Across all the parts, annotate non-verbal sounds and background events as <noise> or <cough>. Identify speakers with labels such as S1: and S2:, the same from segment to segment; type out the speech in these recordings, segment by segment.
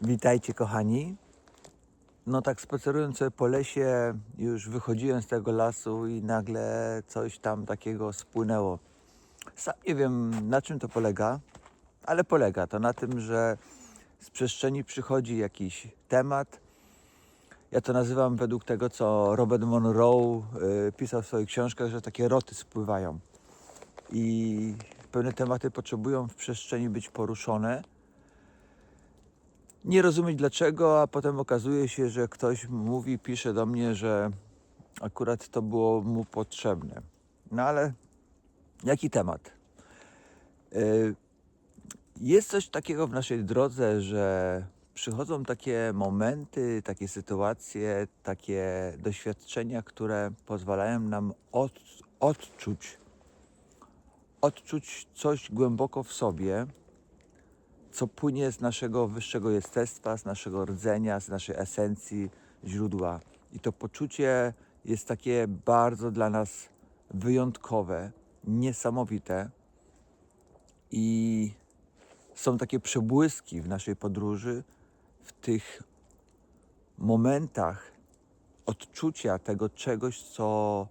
S1: Witajcie kochani. No tak spacerując sobie po lesie, już wychodziłem z tego lasu i nagle coś tam takiego spłynęło. Sam nie wiem na czym to polega, ale polega to na tym, że z przestrzeni przychodzi jakiś temat. Ja to nazywam według tego, co Robert Monroe y, pisał w swoich książkach, że takie roty spływają. I pewne tematy potrzebują w przestrzeni być poruszone nie rozumieć dlaczego, a potem okazuje się, że ktoś mówi, pisze do mnie, że akurat to było mu potrzebne. No ale jaki temat? Y, Jest coś takiego w naszej drodze, że przychodzą takie momenty, takie sytuacje, takie doświadczenia, które pozwalają nam od, odczuć, odczuć coś głęboko w sobie, co płynie z naszego wyższego jestestwa, z naszego rdzenia, z naszej esencji, źródła. I to poczucie jest takie bardzo dla nas wyjątkowe, niesamowite. I są takie przebłyski w naszej podróży, w tych momentach odczucia tego czegoś, co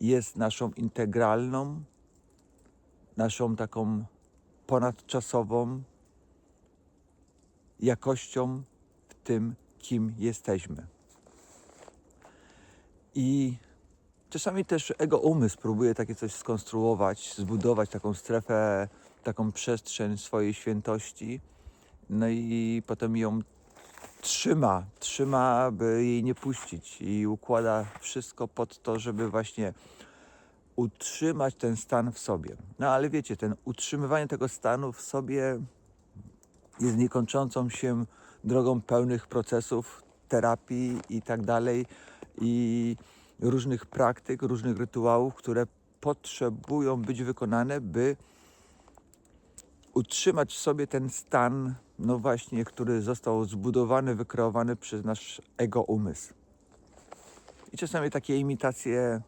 S1: jest naszą integralną, naszą taką ponadczasową jakością w tym, kim jesteśmy. I czasami też ego umysł próbuje takie coś skonstruować, zbudować taką strefę, taką przestrzeń swojej świętości, no i potem ją trzyma, trzyma, by jej nie puścić i układa wszystko pod to, żeby właśnie utrzymać ten stan w sobie. No ale wiecie, ten utrzymywanie tego stanu w sobie jest niekończącą się drogą pełnych procesów, terapii i tak dalej, i różnych praktyk, różnych rytuałów, które potrzebują być wykonane, by utrzymać w sobie ten stan, no właśnie, który został zbudowany, wykreowany przez nasz ego umysł. I czasami takie imitacje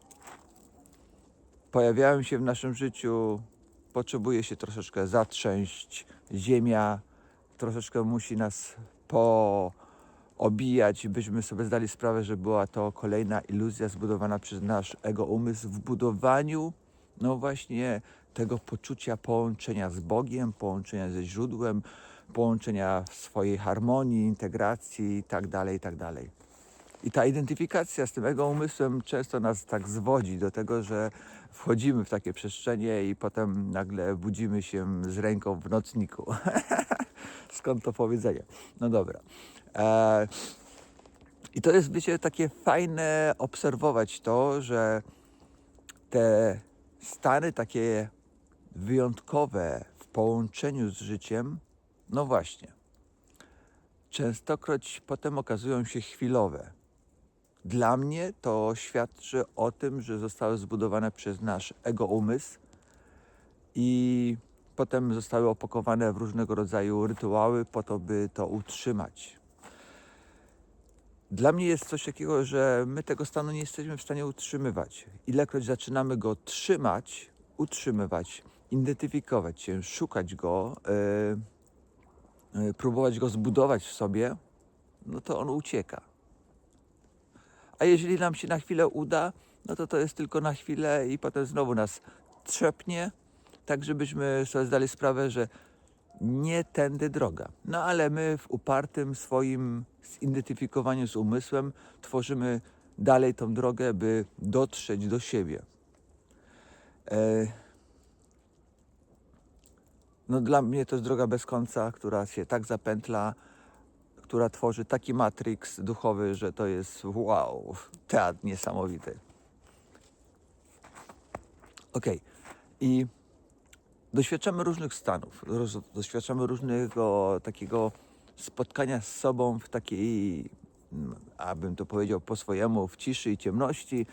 S1: pojawiają się w naszym życiu, potrzebuje się troszeczkę zatrzęść, ziemia troszeczkę musi nas poobijać, byśmy sobie zdali sprawę, że była to kolejna iluzja zbudowana przez nasz ego umysł w budowaniu, no właśnie tego poczucia połączenia z Bogiem, połączenia ze źródłem, połączenia w swojej harmonii, integracji i tak dalej, i ta identyfikacja z tym ego umysłem często nas tak zwodzi do tego, że wchodzimy w takie przestrzenie i potem nagle budzimy się z ręką w nocniku. <laughs> Skąd to powiedzenie? No dobra. E, I to jest, wiecie, takie fajne obserwować to, że te stany takie wyjątkowe w połączeniu z życiem, no właśnie, częstokroć potem okazują się chwilowe. Dla mnie to świadczy o tym, że zostały zbudowane przez nasz ego umysł i potem zostały opakowane w różnego rodzaju rytuały po to, by to utrzymać. Dla mnie jest coś takiego, że my tego stanu nie jesteśmy w stanie utrzymywać. Ilekroć zaczynamy go trzymać, utrzymywać, identyfikować się, szukać go, yy, yy, próbować go zbudować w sobie, no to on ucieka. A jeżeli nam się na chwilę uda, no to to jest tylko na chwilę i potem znowu nas trzepnie, tak żebyśmy sobie zdali sprawę, że nie tędy droga. No ale my w upartym swoim zidentyfikowaniu z umysłem tworzymy dalej tą drogę, by dotrzeć do siebie. E, No dla mnie to jest droga bez końca, która się tak zapętla, która tworzy taki matrix duchowy, że to jest wow, teatr niesamowity. Okej. I doświadczamy różnych stanów, doświadczamy różnego takiego spotkania z sobą w takiej, abym to powiedział po swojemu, w ciszy i ciemności,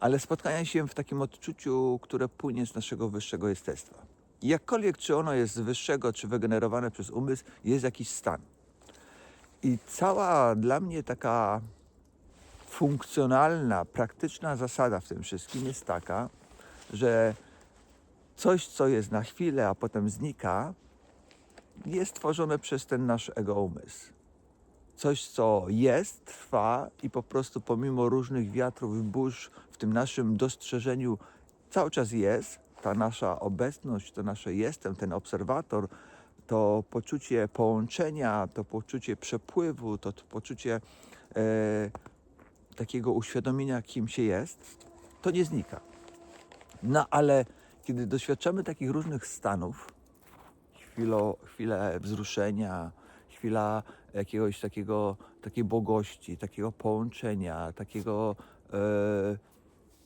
S1: ale spotkania się w takim odczuciu, które płynie z naszego wyższego jestestwa. Jakkolwiek, czy ono jest z wyższego, czy wygenerowane przez umysł, jest jakiś stan. I cała dla mnie taka funkcjonalna, praktyczna zasada w tym wszystkim jest taka, że coś, co jest na chwilę, a potem znika, jest tworzone przez ten nasz ego umysł. Coś, co jest, trwa i po prostu pomimo różnych wiatrów i burz w tym naszym dostrzeżeniu cały czas jest. Ta nasza obecność, to nasze jestem, ten obserwator, to poczucie połączenia, to poczucie przepływu, to, to poczucie e, takiego uświadomienia, kim się jest, to nie znika. No ale kiedy doświadczamy takich różnych stanów, chwilo, chwilę wzruszenia, chwila jakiegoś takiego, takiej błogości, takiego połączenia, takiego e,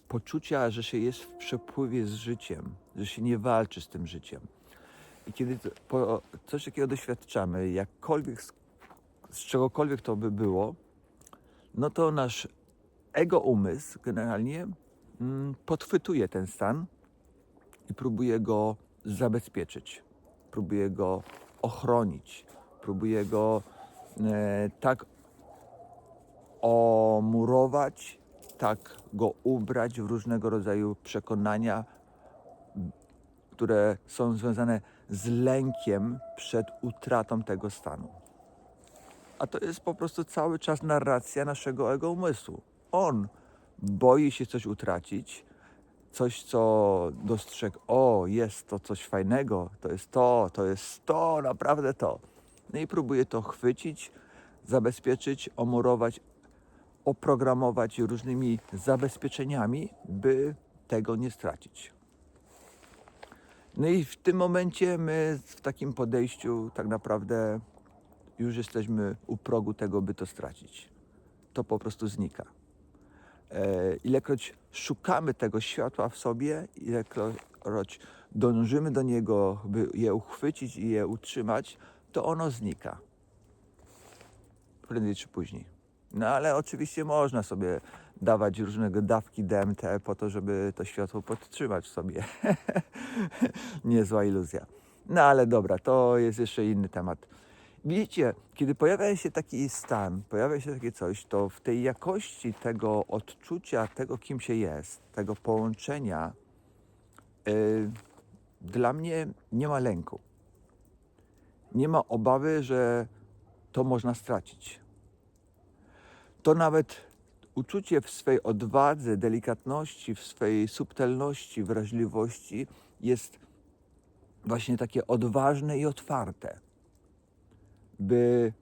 S1: poczucia, że się jest w przepływie z życiem, że się nie walczy z tym życiem. I kiedy coś takiego doświadczamy, jakkolwiek, z, z czegokolwiek to by było, no to nasz ego umysł generalnie mm, podchwytuje ten stan i próbuje go zabezpieczyć, próbuje go ochronić, próbuje go e, tak omurować, tak go ubrać w różnego rodzaju przekonania, które są związane z lękiem przed utratą tego stanu. A to jest po prostu cały czas narracja naszego ego umysłu. On boi się coś utracić, coś, co dostrzegł, o, jest to coś fajnego, to jest to, to jest to, naprawdę to. No i próbuje to chwycić, zabezpieczyć, omurować, oprogramować różnymi zabezpieczeniami, by tego nie stracić. No i w tym momencie my w takim podejściu tak naprawdę już jesteśmy u progu tego, by to stracić. To po prostu znika. E, ilekroć szukamy tego światła w sobie, ilekroć dążymy do niego, by je uchwycić i je utrzymać, to ono znika. Prędzej czy później. No ale oczywiście można sobie dawać różnego dawki DMT po to, żeby to światło podtrzymać sobie. <laughs> Niezła iluzja. No ale dobra, to jest jeszcze inny temat. Widzicie, kiedy pojawia się taki stan, pojawia się takie coś, to w tej jakości tego odczucia, tego kim się jest, tego połączenia, yy, dla mnie nie ma lęku. Nie ma obawy, że to można stracić. To nawet uczucie w swej odwadze, delikatności, w swej subtelności, wrażliwości jest właśnie takie odważne i otwarte by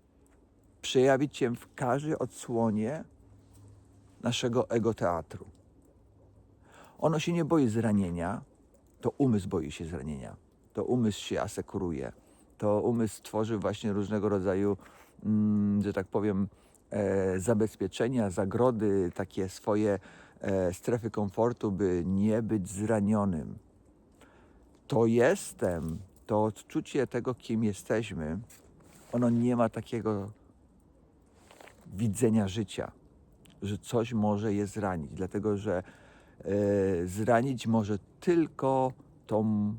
S1: przejawić się w każdej odsłonie naszego ego teatru. Ono się nie boi zranienia, to umysł boi się zranienia, to umysł się asekuruje, to umysł tworzy właśnie różnego rodzaju, mm, że tak powiem, zabezpieczenia, zagrody, takie swoje e, strefy komfortu, by nie być zranionym. To jestem, to odczucie tego, kim jesteśmy, ono nie ma takiego widzenia życia, że coś może je zranić, dlatego że e, zranić może tylko tą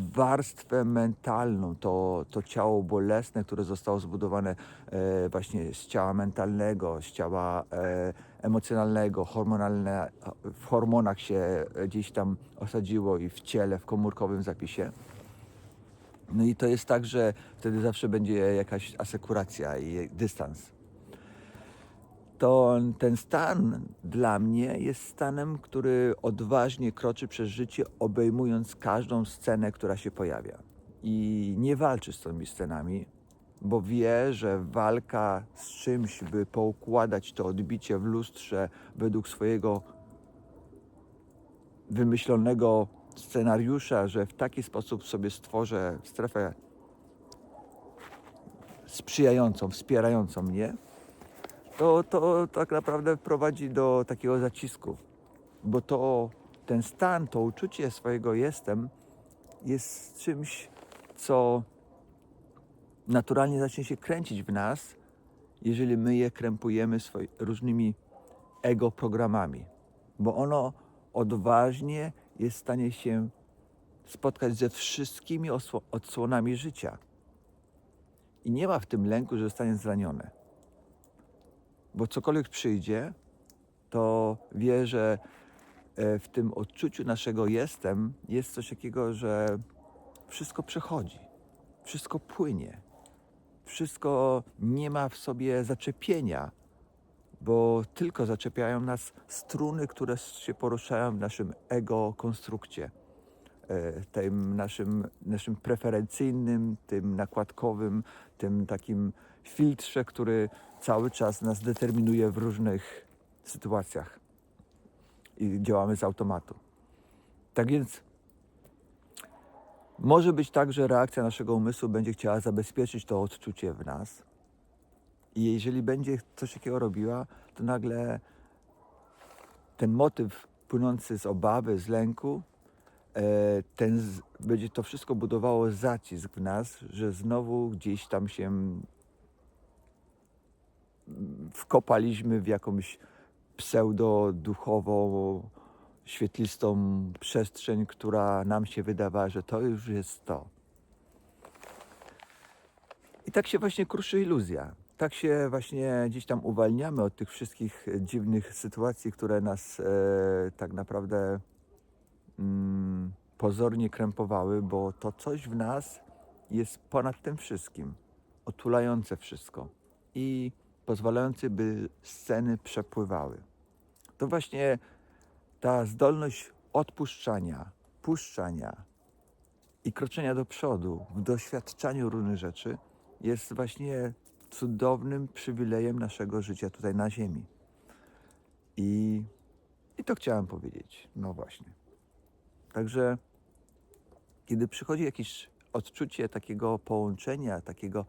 S1: warstwę mentalną, to, to ciało bolesne, które zostało zbudowane e, właśnie z ciała mentalnego, z ciała e, emocjonalnego, hormonalne, w hormonach się gdzieś tam osadziło i w ciele, w komórkowym zapisie. No i to jest tak, że wtedy zawsze będzie jakaś asekuracja i dystans. To ten stan dla mnie jest stanem, który odważnie kroczy przez życie, obejmując każdą scenę, która się pojawia. I nie walczy z tymi scenami, bo wie, że walka z czymś, by poukładać to odbicie w lustrze według swojego wymyślonego scenariusza, że w taki sposób sobie stworzę strefę sprzyjającą, wspierającą mnie, to, to tak naprawdę prowadzi do takiego zacisku. Bo to ten stan, to uczucie swojego jestem jest czymś, co naturalnie zacznie się kręcić w nas, jeżeli my je krępujemy swoi, różnymi ego programami. Bo ono odważnie jest w stanie się spotkać ze wszystkimi odsłonami życia. I nie ma w tym lęku, że zostanie zranione. Bo cokolwiek przyjdzie, to wie, że e, w tym odczuciu naszego jestem jest coś takiego, że wszystko przechodzi. wszystko płynie. Wszystko nie ma w sobie zaczepienia, bo tylko zaczepiają nas struny, które się poruszają w naszym ego konstrukcie, tym naszym, naszym preferencyjnym, tym nakładkowym, tym takim filtrze, który cały czas nas determinuje w różnych sytuacjach i działamy z automatu. Tak więc może być tak, że reakcja naszego umysłu będzie chciała zabezpieczyć to odczucie w nas. I jeżeli będzie coś takiego robiła, to nagle ten motyw płynący z obawy, z lęku, e, ten z, będzie to wszystko budowało zacisk w nas, że znowu gdzieś tam się mm, wkopaliśmy w jakąś pseudo-duchową, świetlistą przestrzeń, która nam się wydawała, że to już jest to. I tak się właśnie kruszy iluzja. Tak się właśnie gdzieś tam uwalniamy od tych wszystkich dziwnych sytuacji, które nas e, tak naprawdę mm, pozornie krępowały, bo to coś w nas jest ponad tym wszystkim, otulające wszystko i pozwalające, by sceny przepływały. To właśnie ta zdolność odpuszczania, puszczania i kroczenia do przodu w doświadczaniu różnych rzeczy jest właśnie cudownym przywilejem naszego życia tutaj na Ziemi. I, i to chciałem powiedzieć. No właśnie. Także kiedy przychodzi jakieś odczucie takiego połączenia, takiego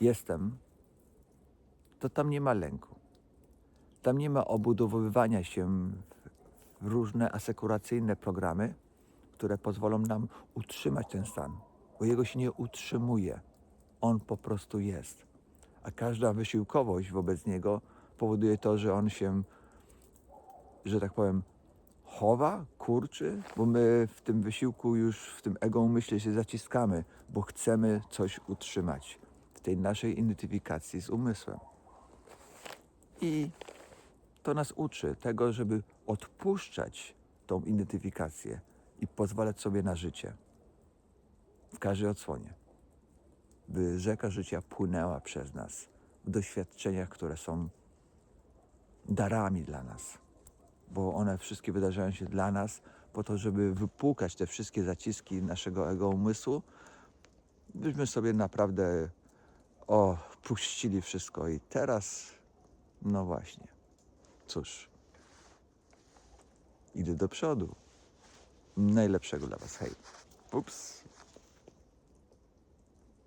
S1: jestem, to tam nie ma lęku. Tam nie ma obudowywania się w różne asekuracyjne programy, które pozwolą nam utrzymać ten stan, bo jego się nie utrzymuje. On po prostu jest. A każda wysiłkowość wobec niego powoduje to, że on się, że tak powiem, chowa, kurczy, bo my w tym wysiłku już w tym ego umyśle się zaciskamy, bo chcemy coś utrzymać w tej naszej identyfikacji z umysłem. I to nas uczy tego, żeby odpuszczać tą identyfikację i pozwalać sobie na życie w każdej odsłonie. By rzeka życia płynęła przez nas w doświadczeniach, które są darami dla nas, bo one wszystkie wydarzają się dla nas po to, żeby wypłukać te wszystkie zaciski naszego ego umysłu, byśmy sobie naprawdę o, puścili wszystko i teraz, no właśnie, cóż, idę do przodu. Najlepszego dla Was. Hej. Ups.